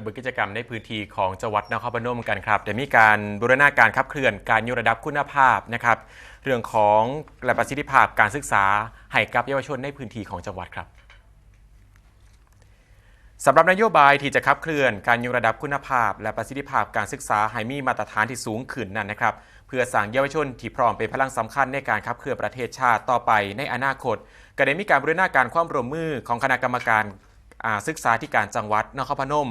เบิกกิจกรรมในพื้นที่ของจังหวัดนครพนมกันครับเดี๋ยวมีการบูรณาการขับเคลื่อนการยกระดับคุณภาพนะครับ เรื่องของและประสิทธิภาพการศึกษาให้กับเยาวชนในพื้นที่ของจังหวัดครับสำหรับนโยบายที่จะขับเคลื่อนการยกระดับคุณภาพ และประสิทธิภาพการศึกษาให้มีมาตรฐานที่สูงขึ้นนั่นนะครับ เพื่อสร้างเยาวชนที่พร้อมเป็นพลังสำคัญในการขับเคลื่อนประเทศชาติต่อไปในอนาคตก็ได้มีการบูรณาการความร่วมมือของคณะกรรมการศึกษาธิการจังหวัดนครพนม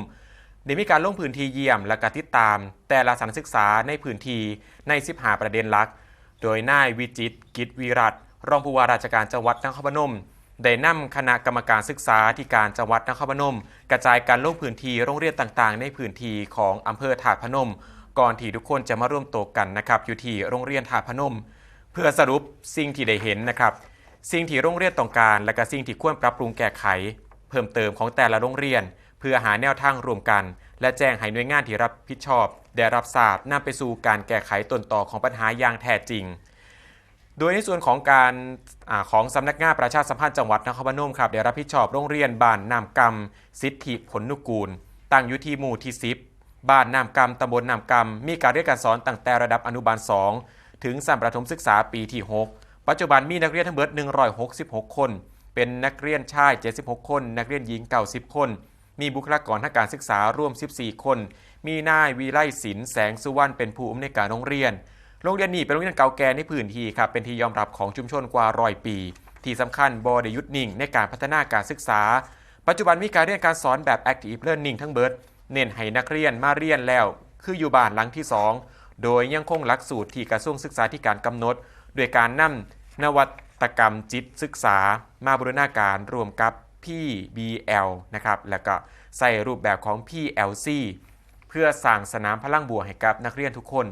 ได้มีการลงพื้นที่เยี่ยมและกติดตาม แต่ละสถานศึกษาในพื้นที่ใน15ประเด็นหลัก โดยนายวิจิตกิจวีรัตรองผู้ว่าราชการจังหวัดนครพนมได้นำคณะกรรมการศึกษาธิการจังหวัดนครพนม กระจายการลงพื้นที่โรงเรียนต่างๆ ในพื้นที่ของอำเภอถาพนม ก่อนที่ทุกคนจะมาร่วมโตกันนะครับอยู่ที่โรงเรียนถาพนม เพื่อสรุปสิ่งที่ได้เห็นนะครับ สิ่งที่โรงเรียนต้องการ และก็สิ่งที่ควรปรับปรุงแก้ไข เพิ่มเติมของแต่ละโรงเรียน เพื่อหาแนวทางรวมกัน และแจ้งให้หน่วยงานที่รับผิดชอบ ได้รับทราบนำไปสู่การแก้ไขต้นต่อของปัญหาอย่างแท้จริง โดยในส่วนของการอาของสำนักงานประชาสัมพันธ์จังหวัดนครพนมครับได้รับผิดชอบโรงเรียนบ้านนามกรรมสิทธิผลนุกูล ตั้งอยู่ที่หมู่ที่10บ้านนามกรรมตำบลนามกรรมมีการเรียนการสอนตั้งแต่ระดับอนุบาล 2 ถึงสัมประถมศึกษาปีที่ 6 ปัจจุบันมีนักเรียนทั้งหมด166 คน เป็นนักเรียนชาย 76 คน นักเรียนหญิง 90 คน มีบุคลากรทางการศึกษาร่วม 14 คน มีนายวีไลศิลป์แสงสุวรรณเป็นผู้อำนวยการโรงเรียน โรงเรียนนี้เป็นโรงเรียนเก่าแก่ในพื้นที่ครับเป็นที่ยอมรับของชุมชนกว่าร้อยปี ที่สำคัญบอได้ยุดนิ่งในการพัฒนาการศึกษา ปัจจุบันมีการเรียนการสอนแบบ Active Learning ทั้งเบิด เน้นให้นักเรียนมาเรียนแล้ว คืออยู่บ้านหลังที่ 2 โดยยังคงหลักสูตรที่กระทรวงศึกษาธิการกำหนด โดยการนำนวัตกรรมจิตศึกษา มาบูรณาการรวมกับ PBL นะครับแล้วก็ใส่รูปแบบของ PLC เพื่อสร้างสนามพลังบวกให้กับนักเรียนทุกคน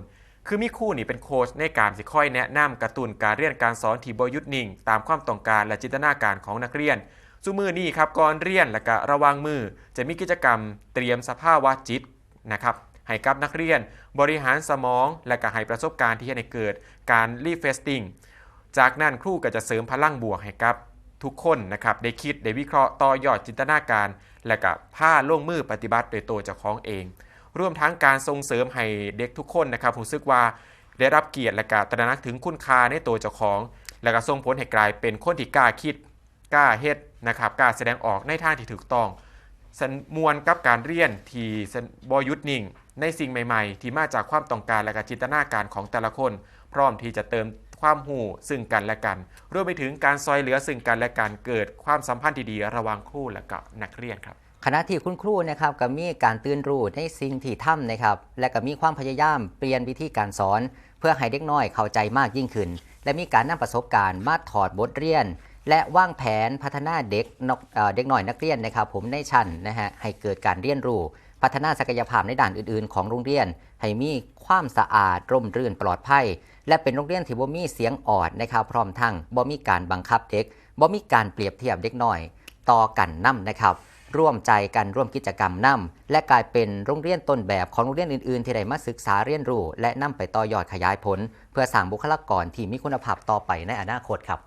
คือมีครู่นี่เป็นโค้ชในการสิค่อยแนะนำกระตุ้นการเรียนการสอนที่บยุทธ์นิ่ง ตามความต้องการและจินตนาการของนักเรียนสุมือนี่ครับก่อนเรียนและก็ระวังมือ จะมีกิจกรรมเตรียมสภาวะจิตนะครับให้กับนักเรียน บริหารสมอง และก็ให้ประสบการณ์ที่จะให้เกิดการรีเฟสติ้งจากนั้นครูก็จะเสริมพลังบวกให้กับ ทุกคนนะครับได้คิดได้วิเคราะห์ต่อยอดจินตนาการ และก็ผ้าลงมือปฏิบัติโดยตัวเจ้าของเองรวมทั้งการส่งเสริมให้เด็กทุกคนนะครับรู้สึกว่าได้รับเกียรติและก็ตระหนักถึงคุณค่าในตัวเจ้าของ และก็ส่งผลให้กลายเป็นคนที่กล้าคิดกล้าเฮ็ดนะครับกล้าแสดงออกในทางที่ถูกต้องสันมวลกับการเรียนที่สันบอยุทธนิ่ง ในสิ่งใหม่ ๆ ที่มาจากความต้องการและก็จินตนาการของแต่ละคน พร้อมที่จะเติม ความหูซึ่งกันและกัน รวมไปถึงการซอยเหลือซึ่งกันและกันเกิดความสัมพันธ์ที่ดีระหว่างครูและกับนักเรียนครับขณะที่คุณครูนะครับก็มีการตื่นรู้ในสิ่งที่ทำนะครับ และก็มีความพยายามเปลี่ยนวิธีการสอน เพื่อให้เด็กน้อยเข้าใจมากยิ่งขึ้น และมีการนำประสบการณ์มาถอดบทเรียน และวางแผนพัฒนาเด็กนกเอ่อเด็กน้อยนักเรียนนะครับ ผมในชั้นนะฮะให้เกิดการเรียนรู้ พัฒนาศักยภาพในด้านอื่นๆ ของโรงเรียน ให้มีความสะอาดร่มรื่นปลอดภัย และเป็นโรงเรียนที่บ่มีเสียงออดนะครับพร้อมทั้งบ่มีการบังคับเด็กบ่มีการเปรียบเทียบเด็กน้อย ต่อกันนํนะครับ ร่วมใจกันร่วมกิจกรรมนำและกลายเป็นโรงเรียนต้นแบบของโรงเรียนอื่นๆ ที่ได้มาศึกษาเรียนรู้ และนำไปต่อยอดขยายผล เพื่อสร้างบุคลากรที่มีคุณภาพต่อไปในอนาคตครับ